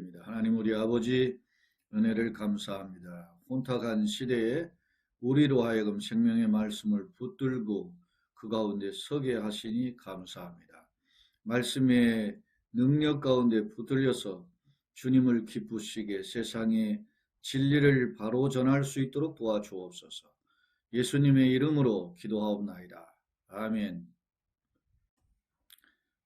기도드립니다. 하나님 우리 아버지 은혜를 감사합니다. 혼탁한 시대에 우리로 하여금 생명의 말씀을 붙들고 그 가운데 서게 하시니 감사합니다. 말씀의 능력 가운데 붙들려서 주님을 기쁘시게 세상에 진리를 바로 전할 수 있도록 도와주옵소서. 예수님의 이름으로 기도하옵나이다. 아멘.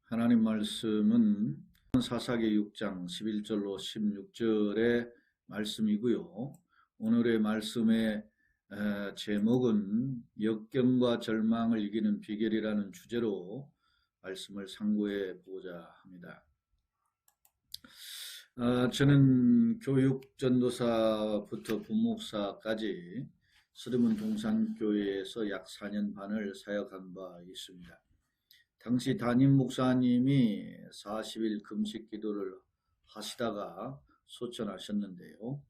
하나님 말씀은 사사기 6장 11절로 16절의 말씀이고요. 오늘의 말씀의 제목은 역경과 절망을 이기는 비결이라는 주제로 말씀을 상고해 보고자 합니다. 아, 저는 교육 전도사부터 부목사까지 서름은 동산교회에서 약 4년 반을 사역한 바 있습니다. 당시 담임 목사님이 40일 금식 기도를 하시다가 소천하셨는데요.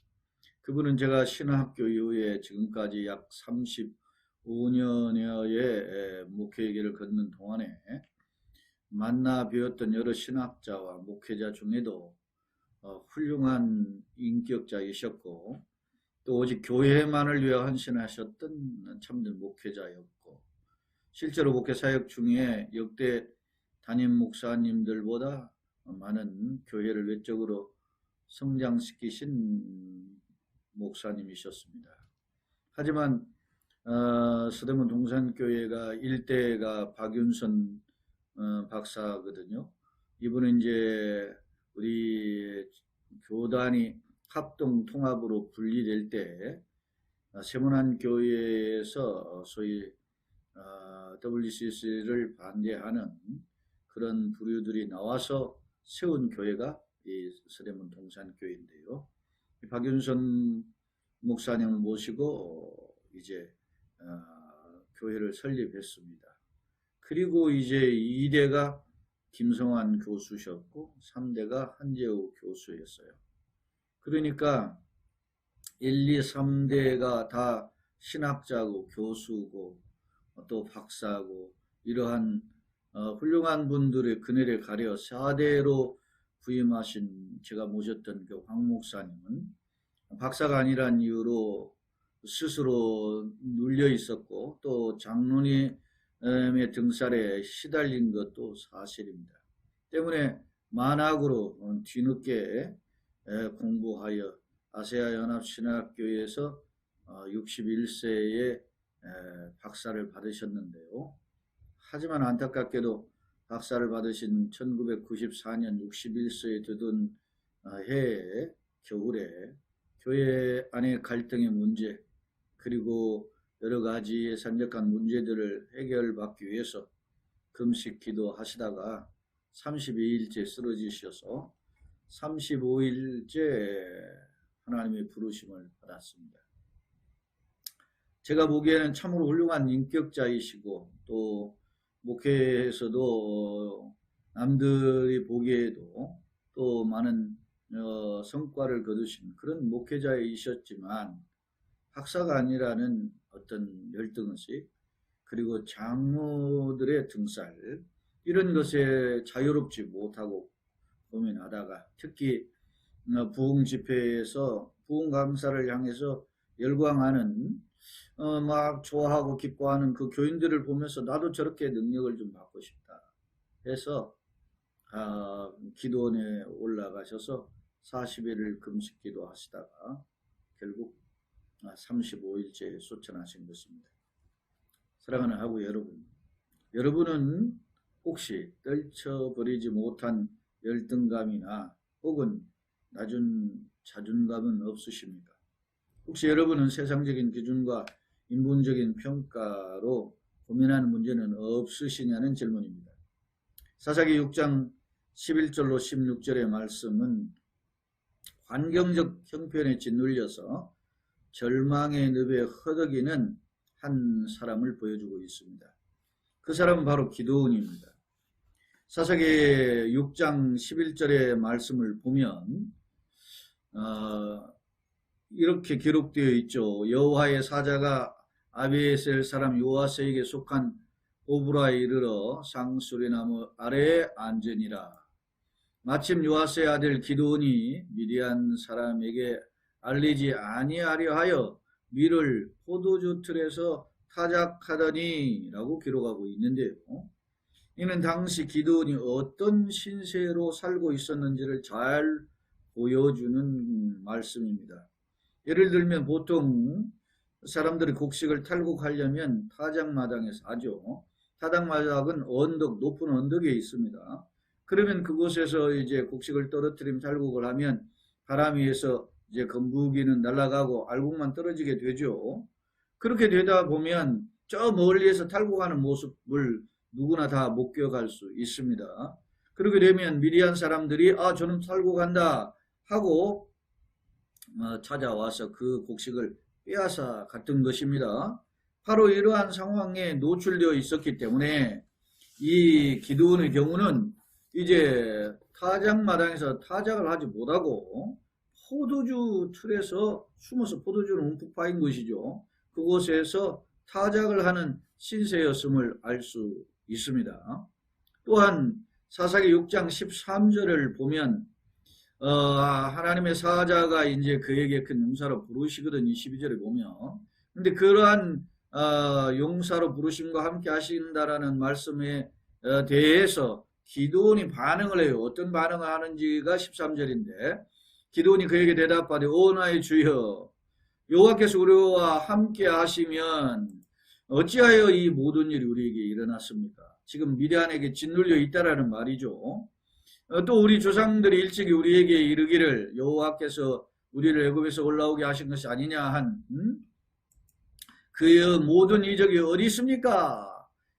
그분은 제가 신학교 이후에 지금까지 약 35년여의 목회길을 걷는 동안에 만나 뵈었던 여러 신학자와 목회자 중에도 어, 훌륭한 인격자이셨고 또 오직 교회만을 위해 헌신하셨던 참된 목회자였고 실제로 목회 사역 중에 역대 담임 목사님들보다 많은 교회를 외적으로 성장시키신 목사님이셨습니다. 하지만 어, 서대문 동산교회가 일대가 박윤선 어, 박사거든요. 이분은 이제 우리 교단이 합동 통합으로 분리될 때 아, 세문안 교회에서 소위 어, WCC를 반대하는 그런 부류들이 나와서 세운 교회가 이 서대문 동산교회인데요. 박윤선 목사님을 모시고 이제 어, 교회를 설립했습니다. 그리고 이제 2대가 김성환 교수셨고 3대가 한재우 교수였어요. 그러니까 1, 2, 3대가 다 신학자고 교수고 또 박사고 이러한 어, 훌륭한 분들의 그늘에 가려 4대로 부임하신 제가 모셨던 그 황 목사님은 박사가 아니란 이유로 스스로 눌려 있었고 또 장로님의 등살에 시달린 것도 사실입니다. 때문에 만학으로 뒤늦게 공부하여 아세아 연합 신학교에서 61세에 어, 박사를 받으셨는데요. 하지만 안타깝게도 박사를 받으신 1994년 61세에 되던 어, 해에 겨울에 교회 안의 갈등의 문제 그리고 여러 가지 산적한 문제들을 해결받기 위해서 금식 기도하시다가 32일째 쓰러지셔서 35일째 하나님의 부르심을 받았습니다. 제가 보기에는 참으로 훌륭한 인격자이시고 또 목회에서도 남들이 보기에도 또 많은 어, 성과를 거두신 그런 목회자이셨지만 박사가 아니라는 어떤 열등의식 그리고 장로들의 등살 이런 것에 자유롭지 못하고 고민하다가 특히 어, 부흥 집회에서 부흥 감사를 향해서 열광하는 어, 막 좋아하고 기뻐하는 그 교인들을 보면서 나도 저렇게 능력을 좀 받고 싶다 해서 아, 기도원에 올라가셔서 40일을 금식 기도하시다가 결국 35일째 아, 소천하신 것입니다. 사랑하는 하고 여러분, 여러분은 혹시 떨쳐버리지 못한 열등감이나 혹은 낮은 자존감은 없으십니까? 혹시 여러분은 세상적인 기준과 인본적인 평가로 고민하는 문제는 없으시냐는 질문입니다. 사사기 6장 11절로 16절의 말씀은 환경적 형편에 짓눌려서 절망의 늪에 허덕이는 한 사람을 보여주고 있습니다. 그 사람은 바로 기도원입니다. 사사기 6장 11절의 말씀을 보면 어, 이렇게 기록되어 있죠. 여호와의 사자가 아비에셀 사람 요아스에게 속한 오브라에 이르러 상수리나무 아래에 앉으니라. 마침 요아스의 아들 기도온이 미디안 사람에게 알리지 아니하려 하여 밀을 포도주 틀에서 타작하더니 라고 기록하고 있는데요. 이는 당시 기도온이 어떤 신세로 살고 있었는지를 잘 보여주는 말씀입니다. 예를 들면 보통 사람들이 곡식을 탈곡하려면 타작마당에서 하죠. 타작마당은 언덕, 높은 언덕에 있습니다. 그러면 그곳에서 이제 곡식을 떨어뜨리면 탈곡을 하면 바람 위에서 이제 그 무기는 날아가고 알곡만 떨어지게 되죠. 그렇게 되다 보면 저 멀리에서 탈곡하는 모습을 누구나 다 목격할 수 있습니다. 그렇게 되면 미리한 사람들이 아 저는 탈곡한다 하고 어, 찾아와서 그 곡식을 빼앗아 갔던 것입니다. 바로 이러한 상황에 노출되어 있었기 때문에 이 기도원의 경우는 이제 타작마당에서 타작을 하지 못하고 포도주 틀에서 숨어서 포도주를 움푹 파인 것이죠. 그곳에서 타작을 하는 신세였음을 알 수 있습니다. 또한 사사기 6장 13절을 보면 어, 하나님의 사자가 이제 그에게 큰 용사로 부르시거든 22절에 보면 근데 그러한 어, 용사로 부르심과 함께 하신다라는 말씀에 어, 대해서 기도원이 반응을 해요. 어떤 반응을 하는지가 13절인데 기도원이 그에게 대답하되 오 나의 주여 여호와께서 우리와 함께 하시면 어찌하여 이 모든 일이 우리에게 일어났습니까? 지금 미디안에게 짓눌려 있다라는 말이죠. 어, 또 우리 조상들이 일찍이 우리에게 이르기를 여호와께서 우리를 애굽에서 올라오게 하신 것이 아니냐 한 음? 그의 모든 이적이 어디 있습니까?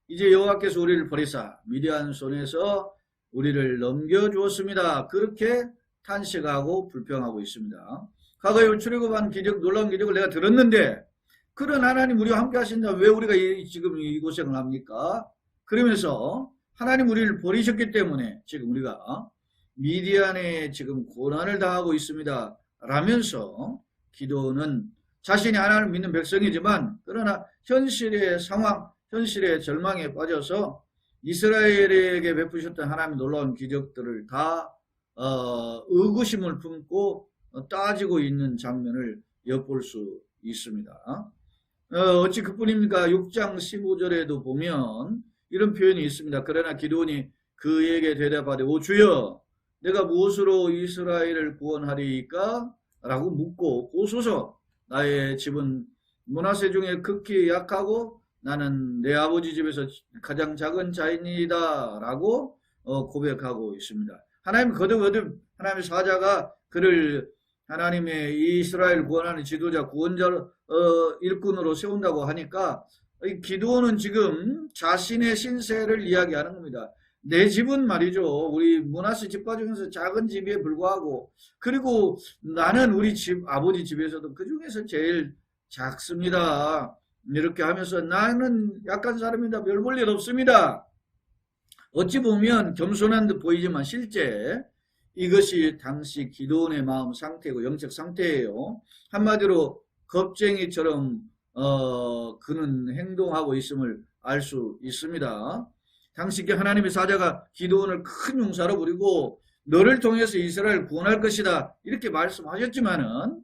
이제 여호와께서 우리를 버리사 미디안 손에서 우리를 넘겨주었습니다. 그렇게 탄식하고 불평하고 있습니다. 과거에 출애굽한 기적 놀라운 기적을 내가 들었는데 그런 하나님 우리와 함께 하신다 왜 우리가 이, 지금 이 고생을 합니까? 그러면서 하나님 우리를 버리셨기 때문에 지금 우리가 미디안에 지금 고난을 당하고 있습니다. 라면서 기도는 자신이 하나님을 믿는 백성이지만 그러나 현실의 상황, 현실의 절망에 빠져서 이스라엘에게 베푸셨던 하나님의 놀라운 기적들을 다 어, 의구심을 품고 따지고 있는 장면을 엿볼 수 있습니다. 어, 어찌 그뿐입니까? 6장 15절에도 보면 이런 표현이 있습니다. 그러나 기도원이 그에게 대답하되 오 주여 내가 무엇으로 이스라엘을 구원하리까? 라고 묻고 보소서 나의 집은 문화세 중에 극히 약하고 나는 내 아버지 집에서 가장 작은 자입니다. 라고 어, 고백하고 있습니다. 하나님 거듭거듭 하나님의 사자가 그를 하나님의 이스라엘 구원하는 지도자 구원자 어, 일꾼으로 세운다고 하니까 기도원은 지금 자신의 신세를 이야기하는 겁니다. 내 집은 말이죠. 우리 문하스 집과 중에서 작은 집에 불과하고 그리고 나는 우리 집 아버지 집에서도 그 중에서 제일 작습니다. 이렇게 하면서 나는 약한 사람이다. 별 볼 일 없습니다. 어찌 보면 겸손한 듯 보이지만 실제 이것이 당시 기도원의 마음 상태고 영적 상태예요. 한마디로 겁쟁이처럼 어, 그는 행동하고 있음을 알 수 있습니다. 당시 하나님의 사자가 기도원을 큰 용사로 부리고 너를 통해서 이스라엘 구원할 것이다 이렇게 말씀하셨지만은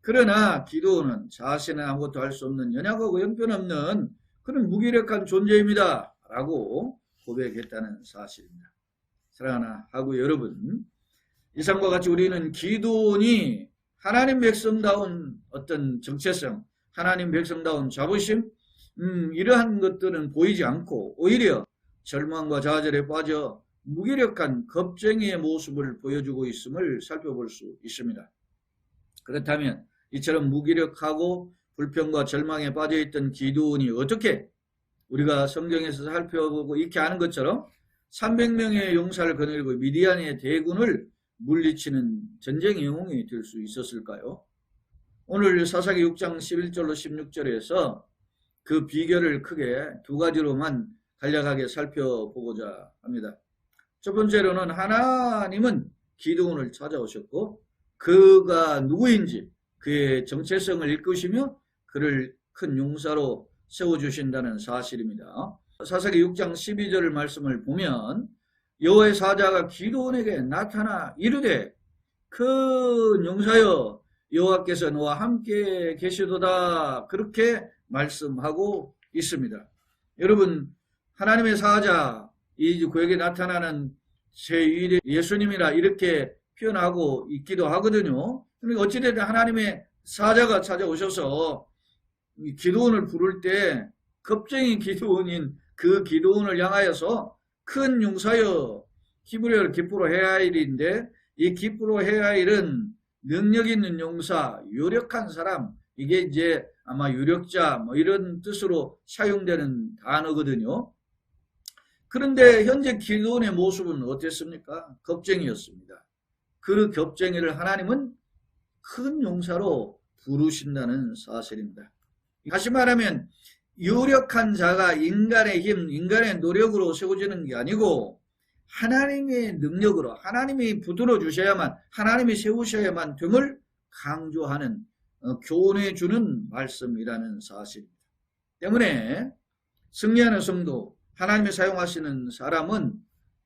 그러나 기도원은 자신은 아무것도 할 수 없는 연약하고 형편없는 그런 무기력한 존재입니다 라고 고백했다는 사실입니다. 사랑하나 하고 여러분 이상과 같이 우리는 기도원이 하나님 백성다운 어떤 정체성 하나님 백성다운 자부심 음, 이러한 것들은 보이지 않고 오히려 절망과 좌절에 빠져 무기력한 겁쟁이의 모습을 보여주고 있음을 살펴볼 수 있습니다. 그렇다면 이처럼 무기력하고 불평과 절망에 빠져있던 기도원이 어떻게 우리가 성경에서 살펴보고 이렇게 하는 것처럼 300명의 용사를 거느리고 미디안의 대군을 물리치는 전쟁 영웅이 될 수 있었을까요? 오늘 사사기 6장 11절로 16절에서 그 비결을 크게 두 가지로만 간략하게 살펴보고자 합니다. 첫 번째로는 하나님은 기도원을 찾아오셨고 그가 누구인지 그의 정체성을 일으시며 그를 큰 용사로 세워주신다는 사실입니다. 사사기 6장 12절 말씀을 보면 여호와의 사자가 기도원에게 나타나 이르되 큰 용사여 여호와께서 너와 함께 계시도다 그렇게 말씀하고 있습니다. 여러분 하나님의 사자 이 그에게 나타나는 제2의 예수님이라 이렇게 표현하고 있기도 하거든요. 그러니까 어찌됐든 하나님의 사자가 찾아오셔서 이 기도원을 부를 때 겁쟁이 기도원인 그 기도원을 향하여서 큰 용사여 히브리어로 기프로 헤아일인데 이 기프로 헤아일은 능력 있는 용사, 유력한 사람 이게 이제 아마 유력자 뭐 이런 뜻으로 사용되는 단어거든요. 그런데 현재 기도원의 모습은 어땠습니까? 겁쟁이였습니다. 그 겁쟁이를 하나님은 큰 용사로 부르신다는 사실입니다. 다시 말하면 유력한 자가 인간의 힘, 인간의 노력으로 세워지는 게 아니고 하나님의 능력으로 하나님이 붙들어 주셔야만 하나님이 세우셔야만 됨을 강조하는 어, 교훈해 주는 말씀이라는 사실입니다. 때문에 승리하는 성도 하나님이 사용하시는 사람은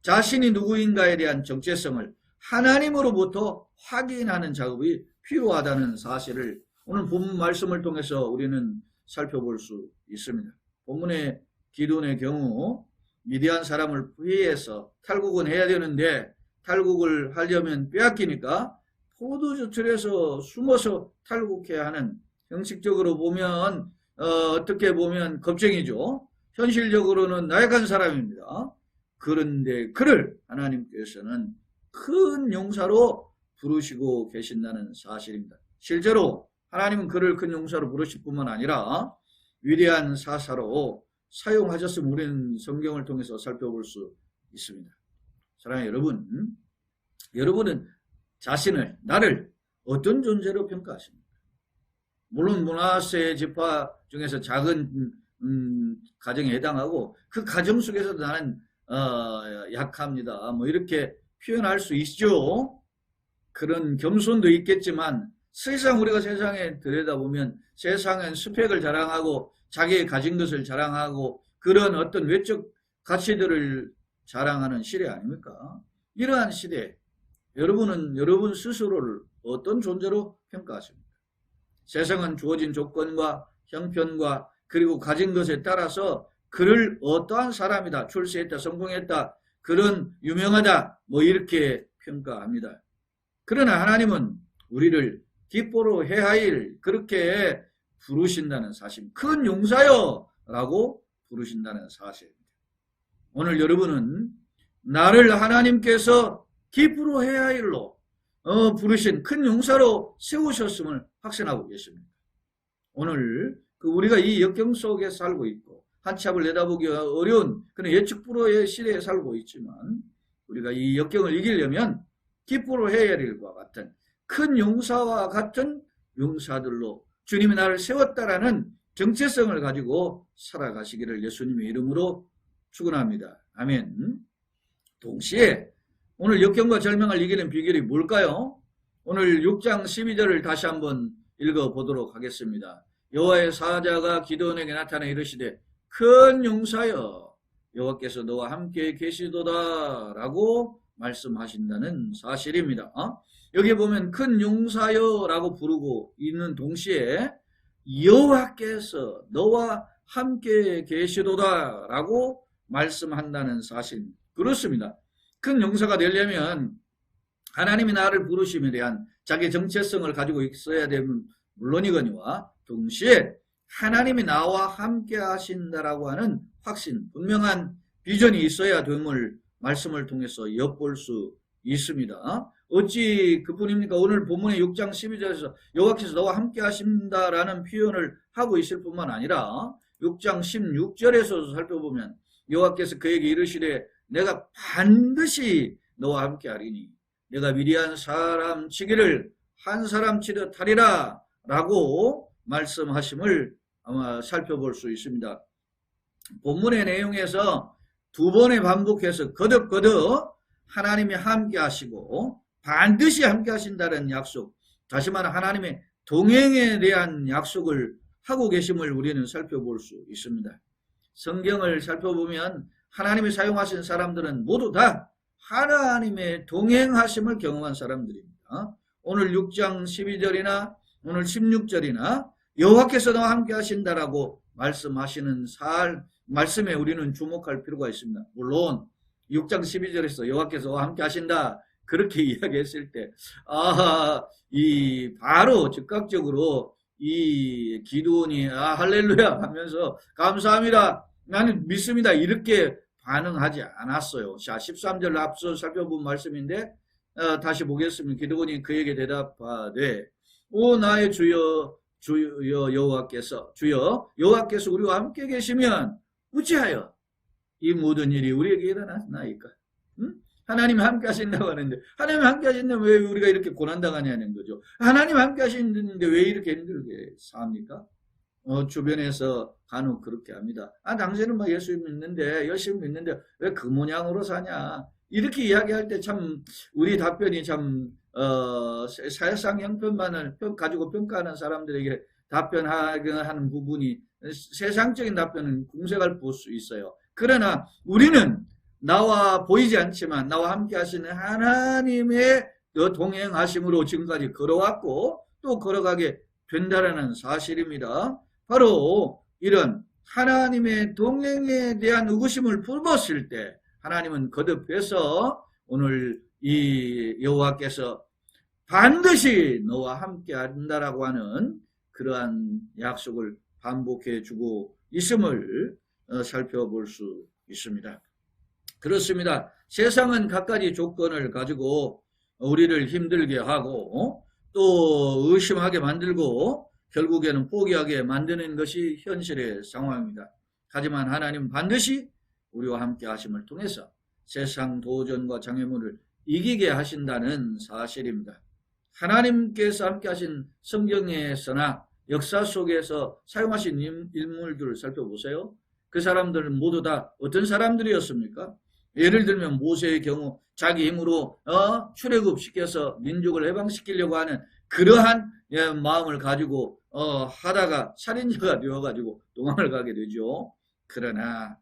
자신이 누구인가에 대한 정체성을 하나님으로부터 확인하는 작업이 필요하다는 사실을 오늘 본문 말씀을 통해서 우리는 살펴볼 수 있습니다. 본문의 기도의 경우 미디안 사람을 피해서 탈국은 해야 되는데 탈국을 하려면 빼앗기니까 포도주틀에서 숨어서 탈국해야 하는 형식적으로 보면 어, 떻게 보면 겁쟁이죠. 현실적으로는 나약한 사람입니다. 그런데 그를 하나님께서는 큰 용사로 부르시고 계신다는 사실입니다. 실제로 하나님은 그를 큰 용사로 부르실 뿐만 아니라 위대한 사사로 사용하셨음을 우리는 성경을 통해서 살펴볼 수 있습니다. 사랑하는 여러분, 여러분은 자신을, 나를 어떤 존재로 평가하십니까? 물론 문화세 지파 중에서 작은 음, 가정에 해당하고 그 가정 속에서도 나는 어, 약합니다. 뭐 이렇게 표현할 수 있죠. 그런 겸손도 있겠지만 세상 우리가 세상에 들여다보면 세상은 스펙을 자랑하고 자기의 가진 것을 자랑하고 그런 어떤 외적 가치들을 자랑하는 시대 아닙니까? 이러한 시대 여러분은 여러분 스스로를 어떤 존재로 평가하십니까? 세상은 주어진 조건과 형편과 그리고 가진 것에 따라서 그를 어떠한 사람이다, 출세했다, 성공했다, 그런 유명하다, 뭐 이렇게 평가합니다. 그러나 하나님은 우리를 기뻐로 해하일 그렇게 부르신다는 사실, 큰 용사여 라고 부르신다는 사실입니다. 오늘 여러분은 나를 하나님께서 기쁘로 해하일로 어, 부르신 큰 용사로 세우셨음을 확신하고 계십니다. 오늘 그 우리가 이 역경 속에 살고 있고 한치 앞을 내다보기 어려운 그런 예측 불허의 시대에 살고 있지만 우리가 이 역경을 이기려면 기쁘로 해야일과 같은 큰 용사와 같은 용사들로 주님이 나를 세웠다라는 정체성을 가지고 살아가시기를 예수님의 이름으로 축원합니다. 아멘. 동시에 오늘 역경과 절망을 이기는 비결이 뭘까요? 오늘 6장 12절을 다시 한번 읽어 보도록 하겠습니다. 여호와의 사자가 기도원에게 나타나 이르시되 큰 용사여 여호와께서 너와 함께 계시도다라고 말씀하신다는 사실입니다. 어? 여기 보면 큰 용사여라고 부르고 있는 동시에 여호와께서 너와 함께 계시도다라고 말씀한다는 사실 그렇습니다. 큰 용사가 되려면 하나님이 나를 부르심에 대한 자기 정체성을 가지고 있어야 되는 물론이거니와 동시에 하나님이 나와 함께 하신다라고 하는 확신, 분명한 비전이 있어야 됨을 말씀을 통해서 엿볼 수 있습니다. 어찌 그뿐입니까? 오늘 본문의 6장 12절에서 여호와께서 너와 함께 하신다라는 표현을 하고 있을 뿐만 아니라 6장 16절에서도 살펴보면 여호와께서 그에게 이르시되 내가 반드시 너와 함께 하리니 내가 미리한 사람 치기를 한 사람 치듯 하리라 라고 말씀하심을 아마 살펴볼 수 있습니다. 본문의 내용에서 두 번에 반복해서 거듭거듭 하나님이 함께 하시고 반드시 함께 하신다는 약속, 다시 말해 하나님의 동행에 대한 약속을 하고 계심을 우리는 살펴볼 수 있습니다. 성경을 살펴보면 하나님이 사용하신 사람들은 모두 다 하나님의 동행하심을 경험한 사람들입니다. 오늘 6장 12절이나 오늘 16절이나 여호와께서 너와 함께 하신다라고 말씀하시는 살 말씀에 우리는 주목할 필요가 있습니다. 물론 6장 12절에서 여호와께서 함께 하신다 그렇게 이야기했을 때 아, 이 바로 즉각적으로 이 기도원이 아 할렐루야 하면서 감사합니다. 나는 믿습니다. 이렇게 반응하지 않았어요. 자, 13절 앞서 살펴본 말씀인데 어, 다시 보겠습니다. 기도원이 그에게 대답하되 오 나의 주여 주여 여호와께서 주여 여호와께서 우리와 함께 계시면 어찌하여 이 모든 일이 우리에게 일어났나이까? 응? 하나님 함께 하신다고 하는데 하나님 함께 하신다면 왜 우리가 이렇게 고난당하냐는 거죠. 하나님 함께 하시는데 왜 이렇게 힘들게 삽니까? 어, 주변에서 간혹 그렇게 합니다. 아, 당신은 뭐 예수 믿는데, 열심히 믿는데, 왜 그 모양으로 사냐? 이렇게 이야기할 때 참, 우리 답변이 참, 어, 사회상 형편만을 가지고 평가하는 사람들에게 답변하는 부분이 세상적인 답변은 궁색할 수 있어요. 그러나 우리는 나와 보이지 않지만 나와 함께 하시는 하나님의 그 동행하심으로 지금까지 걸어왔고 또 걸어가게 된다라는 사실입니다. 바로 이런 하나님의 동행에 대한 의구심을 품었을 때 하나님은 거듭해서 오늘 이 여호와께서 반드시 너와 함께 한다라고 하는 그러한 약속을 반복해 주고 있음을 어, 살펴볼 수 있습니다. 그렇습니다. 세상은 갖가지 조건을 가지고 우리를 힘들게 하고 어? 또 의심하게 만들고 결국에는 포기하게 만드는 것이 현실의 상황입니다. 하지만 하나님 반드시 우리와 함께 하심을 통해서 세상 도전과 장애물을 이기게 하신다는 사실입니다. 하나님께서 함께 하신 성경에서나 역사 속에서 사용하신 인물들을 살펴보세요. 그 사람들은 모두 다 어떤 사람들이었습니까? 예를 들면 모세의 경우 자기 힘으로 어? 출애굽 시켜서 민족을 해방시키려고 하는 그러한 예, 마음을 가지고 어, 하다가 살인자가 되어가지고 도망을 가게 되죠. 그러나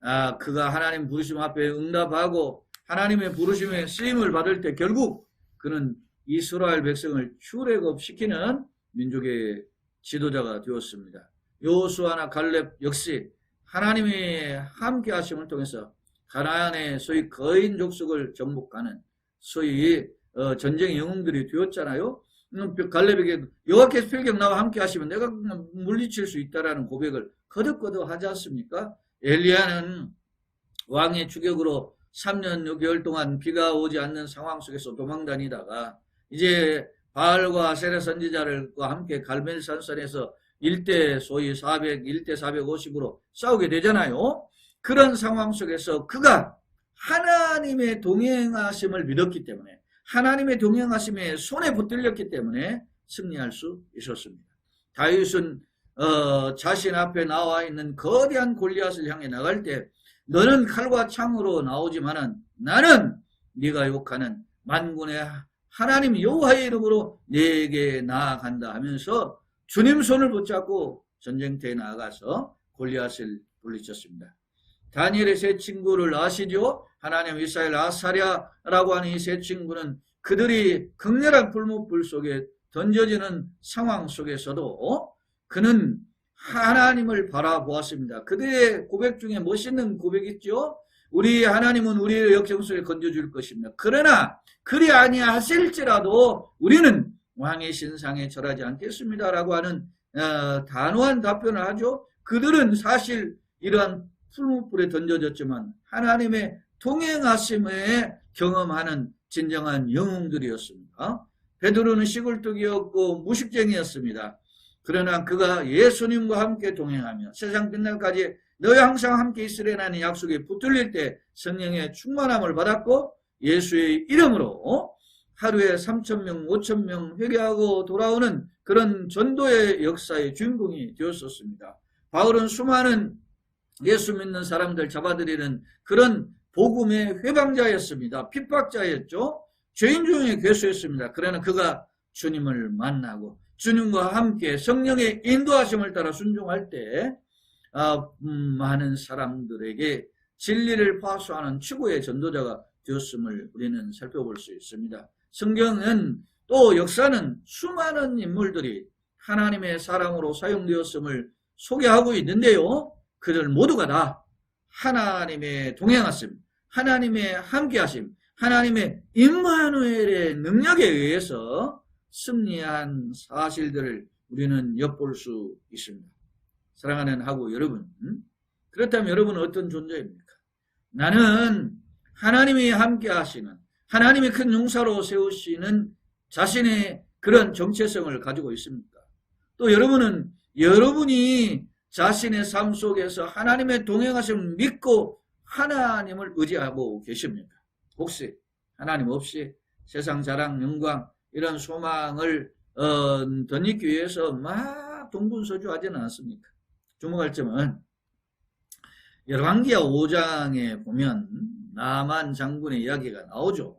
아, 그가 하나님 부르심 앞에 응답하고 하나님의 부르심에 쓰임을 받을 때 결국 그는 이스라엘 백성을 출애굽 시키는 민족의 지도자가 되었습니다. 요수아나 갈렙 역시 하나님의 함께 하심을 통해서 가나안의 소위 거인 족속을 정복하는 소위 어, 전쟁 영웅들이 되었잖아요. 음, 갈렙에게 여호와께서 필경 나와 함께 하시면 내가 물리칠 수 있다라는 고백을 거듭거듭 하지 않습니까? 엘리야는 왕의 추격으로 3년 6개월 동안 비가 오지 않는 상황 속에서 도망다니다가 이제 바알과 세례 선지자들과 함께 갈멜산선에서 1대 소위 400, 1대 450으로 싸우게 되잖아요. 그런 상황 속에서 그가 하나님의 동행하심을 믿었기 때문에 하나님의 동행하심에 손에 붙들렸기 때문에 승리할 수 있었습니다. 다윗은 어, 자신 앞에 나와 있는 거대한 골리앗을 향해 나갈 때 너는 칼과 창으로 나오지만은 나는 네가 욕하는 만군의 하나님 여호와의 이름으로 네게 나아간다 하면서 주님 손을 붙잡고 전쟁터에 나아가서 골리앗을 물리쳤습니다. 다니엘의 세 친구를 아시죠? 하나님 이스라엘 아사랴라고 하는 이 세 친구는 그들이 극렬한 불목불 속에 던져지는 상황 속에서도 그는 하나님을 바라보았습니다. 그들의 고백 중에 멋있는 고백 있죠? 우리 하나님은 우리의 역경 속에 건져줄 것입니다. 그러나 그리 아니하실지라도 우리는 왕의 신상에 절하지 않겠습니다라고 하는 어, 단호한 답변을 하죠. 그들은 사실 이러한 풀무불에 던져졌지만 하나님의 동행하심에 경험하는 진정한 영웅들이었습니다. 베드로는 시골뚝이었고 무식쟁이였습니다. 그러나 그가 예수님과 함께 동행하며 세상 끝날까지 너희 항상 함께 있으려는 약속에 붙들릴 때 성령의 충만함을 받았고 예수의 이름으로 하루에 3천명 5천명 회개하고 돌아오는 그런 전도의 역사의 주인공이 되었었습니다. 바울은 수많은 예수 믿는 사람들 잡아들이는 그런 복음의 회방자였습니다. 핍박자였죠. 죄인 중에 괴수였습니다. 그러나 그가 주님을 만나고 주님과 함께 성령의 인도하심을 따라 순종할 때 아, 음, 많은 사람들에게 진리를 파수하는 최고의 전도자가 되었음을 우리는 살펴볼 수 있습니다. 성경은 또 역사는 수많은 인물들이 하나님의 사랑으로 사용되었음을 소개하고 있는데요. 그들 모두가 다 하나님의 동행하심, 하나님의 함께하심, 하나님의 임마누엘의 능력에 의해서 승리한 사실들을 우리는 엿볼 수 있습니다. 사랑하는 하고 여러분, 음? 그렇다면 여러분은 어떤 존재입니까? 나는 하나님이 함께 하시는 하나님의 큰 용사로 세우시는 자신의 그런 정체성을 가지고 있습니까? 또 여러분은 여러분이 자신의 삶 속에서 하나님의 동행하심을 믿고 하나님을 의지하고 계십니까? 혹시 하나님 없이 세상 자랑, 영광 이런 소망을 어, 덧입기 위해서 막 동분서주하지는 않습니까? 주목할 점은 열왕기하 5장에 보면 나만 장군의 이야기가 나오죠.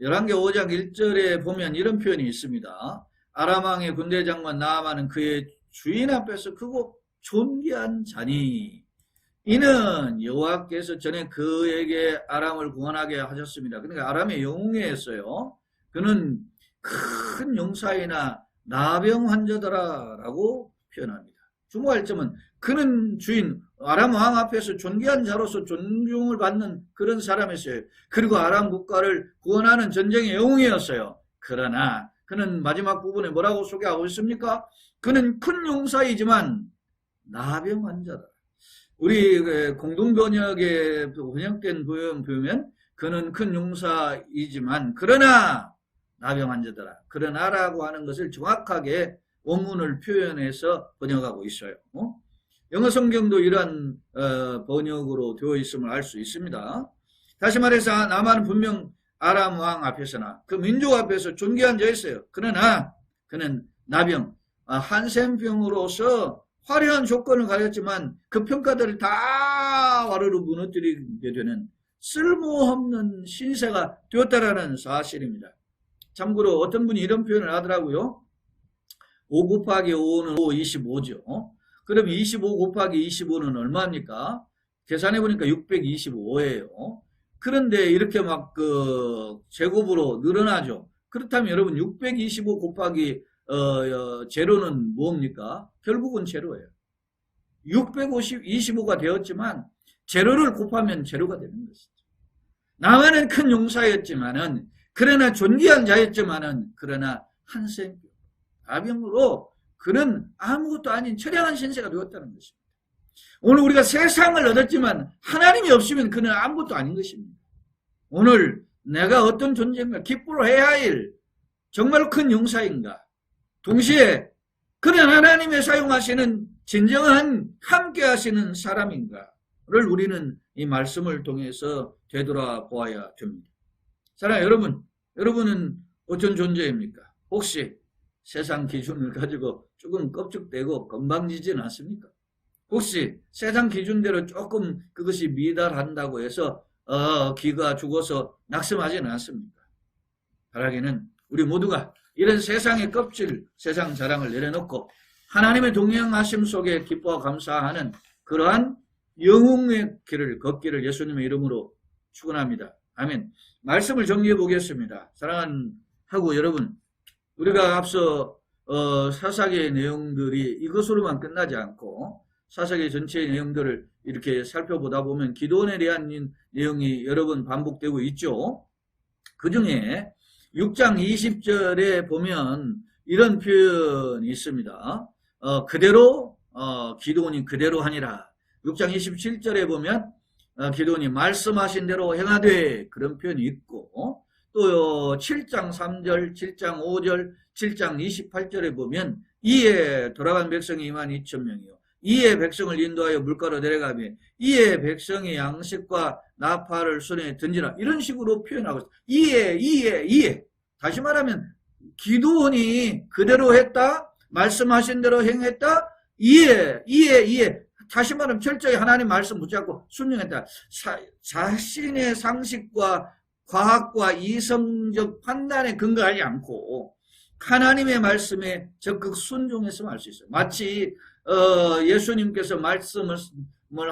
열왕기 5장 1절에 보면 이런 표현이 있습니다. 아람왕의 군대 장관 나아만은 그의 주인 앞에서 크고 존귀한 자니 이는 여호와께서 전에 그에게 아람을 구원하게 하셨습니다. 그러니까 아람의 영웅이었어요. 그는 큰 용사이나 나병 환자더라라고 표현합니다. 주목할 점은 그는 주인 아람 왕 앞에서 존귀한 자로서 존중을 받는 그런 사람이었어요. 그리고 아람 국가를 구원하는 전쟁의 영웅이었어요. 그러나 그는 마지막 부분에 뭐라고 소개하고 있습니까? 그는 큰 용사이지만 나병 환자다. 우리 그 공동 번역에 번역된 보면 그는 큰 용사이지만 그러나 나병 환자더라. 그러나라고 하는 것을 정확하게 원문을 표현해서 번역하고 있어요. 어? 영어 성경도 이러한 어, 번역으로 되어 있음을 알 수 있습니다. 다시 말해서 나만은 분명 아람 왕 앞에서나 그 민족 앞에서 존귀한 자였어요. 그러나 그는 나병, 아, 한센병으로서 화려한 조건을 가졌지만 그 평가들을 다 와르르 무너뜨리게 되는 쓸모없는 신세가 되었다라는 사실입니다. 참고로 어떤 분이 이런 표현을 하더라고요. 5 곱하기 5는 5, 25죠. 그럼 25 곱하기 25는 얼마입니까? 계산해 보니까 625예요. 그런데 이렇게 막 그 제곱으로 늘어나죠. 그렇다면 여러분 625 곱하기 어, 어, 제로는 뭡니까? 결국은 제로예요. 625가 되었지만 제로를 곱하면 제로가 되는 것이죠. 나만은 큰 용사였지만은 그러나 존귀한 자였지만은 그러나 한생 아병으로 그는 아무것도 아닌 처량한 신세가 되었다는 것입니다. 오늘 우리가 세상을 얻었지만 하나님이 없으면 그는 아무것도 아닌 것입니다. 오늘 내가 어떤 존재인가 기뻐해야 할 정말 큰 용사인가 동시에 그는 하나님의 사용하시는 진정한 함께 하시는 사람인가를 우리는 이 말씀을 통해서 되돌아보아야 됩니다. 사랑 여러분, 여러분은 어떤 존재입니까? 혹시 세상 기준을 가지고 조금 껍죽대고 건방지진 않습니까? 혹시 세상 기준대로 조금 그것이 미달한다고 해서 어, 기가 죽어서 낙심하지는 않습니까? 바라기는 우리 모두가 이런 세상의 껍질, 세상 자랑을 내려놓고 하나님의 동행하심 속에 기뻐와 감사하는 그러한 영웅의 길을 걷기를 예수님의 이름으로 축원합니다. 아멘. 말씀을 정리해 보겠습니다. 사랑하는 하고 여러분, 우리가 앞서 어, 사사기의 내용들이 이것으로만 끝나지 않고 사사기 전체의 내용들을 이렇게 살펴보다 보면 기도원에 대한 내용이 여러 번 반복되고 있죠. 그 중에 6장 20절에 보면 이런 표현이 있습니다. 어, 그대로 어, 기도원이 그대로 하니라. 6장 27절에 보면 어, 기도원이 말씀하신 대로 행하되 그런 표현이 있고 또 7장 3절, 7장 5절, 7장 28절에 보면 이에 돌아간 백성이 2만 2천 명이요. 이에 백성을 인도하여 물가로 내려가며 이에 백성이 양식과 나팔을 손에 던지라 이런 식으로 표현하고 있어요. 이에 이에 이에 다시 말하면 기도원이 그대로 했다 말씀하신 대로 행했다 이에 이에 이에 다시 말하면 철저히 하나님 말씀 붙잡고 순종했다. 사, 자신의 상식과 과학과 이성적 판단에 근거하지 않고 하나님의 말씀에 적극 순종했으면 알 수 있어요. 마치 어, 예수님께서 말씀을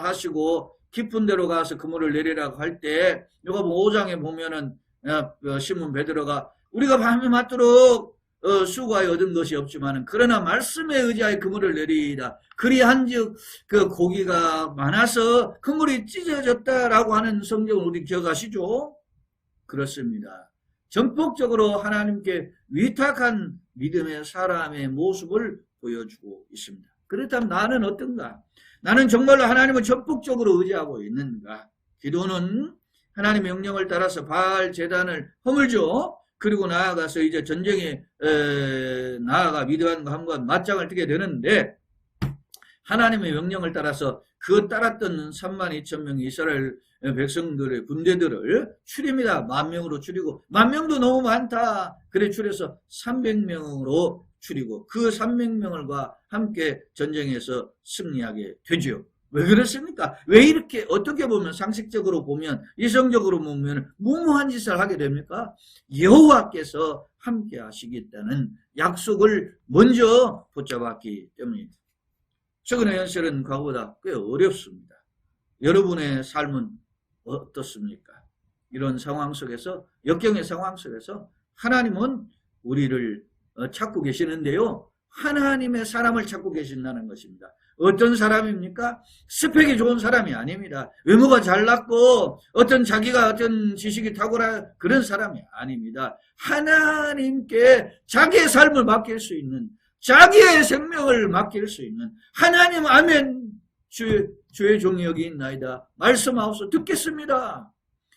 하시고 깊은 데로 가서 그물을 내리라고 할 때, 요가 5장에 보면은, 어, 어, 시몬 베드로가 우리가 밤이 맞도록 어, 수고하여 얻은 것이 없지만은 그러나 말씀에 의지하여 그물을 내리이다. 그리한즉 그 고기가 많아서 그물이 찢어졌다라고 하는 성경을 우리 기억하시죠? 그렇습니다. 전폭적으로 하나님께 위탁한 믿음의 사람의 모습을 보여주고 있습니다. 그렇다면 나는 어떤가? 나는 정말로 하나님을 전폭적으로 의지하고 있는가? 기도는 하나님의 명령을 따라서 바알 재단을 허물죠. 그리고 나아가서 이제 전쟁에 에, 나아가 미디안과 함과 맞짱을 뜨게 되는데 하나님의 명령을 따라서 그 따랐던 3만 2천 명의 이스라엘 백성들의 군대들을 추립니다. 만 명으로 추리고 만 명도 너무 많다. 그래 추려서 300명으로 추리고 그 300명을과 함께 전쟁에서 승리하게 되지요. 왜 그렇습니까? 왜 이렇게 어떻게 보면 상식적으로 보면 이성적으로 보면 무모한 짓을 하게 됩니까? 여호와께서 함께 하시겠다는 약속을 먼저 붙잡았기 때문입니다. 최근의 현실은 과거보다 꽤 어렵습니다. 여러분의 삶은 어떻습니까? 이런 상황 속에서 역경의 상황 속에서 하나님은 우리를 어, 찾고 계시는데요. 하나님의 사람을 찾고 계신다는 것입니다. 어떤 사람입니까? 스펙이 좋은 사람이 아닙니다. 외모가 잘났고 어떤 자기가 어떤 지식이 탁월한 그런 사람이 아닙니다. 하나님께 자기의 삶을 맡길 수 있는 자기의 생명을 맡길 수 있는 하나님 아멘 주의, 주의 종이 여기 있나이다. 말씀하옵소 듣겠습니다.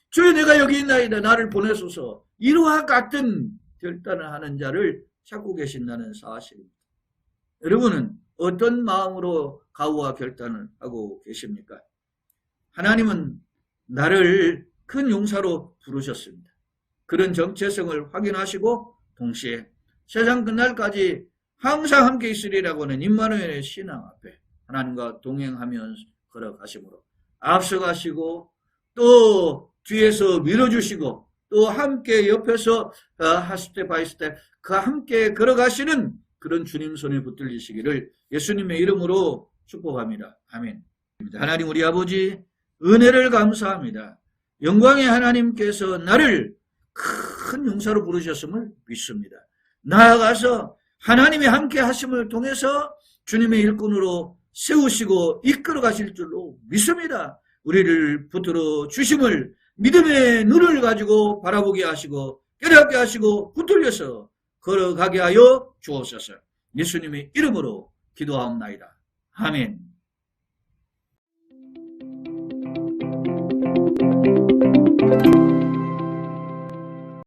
주의 내가 여기 있나이다. 나를 보내소서. 이러한 같은 결단을 하는 자를 찾고 계신다는 사실입니다. 여러분은 어떤 마음으로 가오와 결단을 하고 계십니까? 하나님은 나를 큰 용사로 부르셨습니다. 그런 정체성을 확인하시고 동시에 세상 끝날까지 항상 함께 있으리라고 하는 임마누엘의 신앙 앞에 하나님과 동행하면서 걸어가심으로 앞서가시고 또 뒤에서 밀어주시고 또 함께 옆에서 하스텝 바이스텝 그 함께 걸어가시는 그런 주님 손에 붙들리시기를 예수님의 이름으로 축복합니다. 아멘. 하나님 우리 아버지 은혜를 감사합니다. 영광의 하나님께서 나를 큰 용사로 부르셨음을 믿습니다. 나아가서 하나님이 함께 하심을 통해서 주님의 일꾼으로 세우시고 이끌어 가실 줄로 믿습니다. 우리를 붙들어 주심을 믿음의 눈을 가지고 바라보게 하시고 깨닫게 하시고 붙들려서 걸어가게 하여 주옵소서. 예수님의 이름으로 기도하옵나이다. 아멘.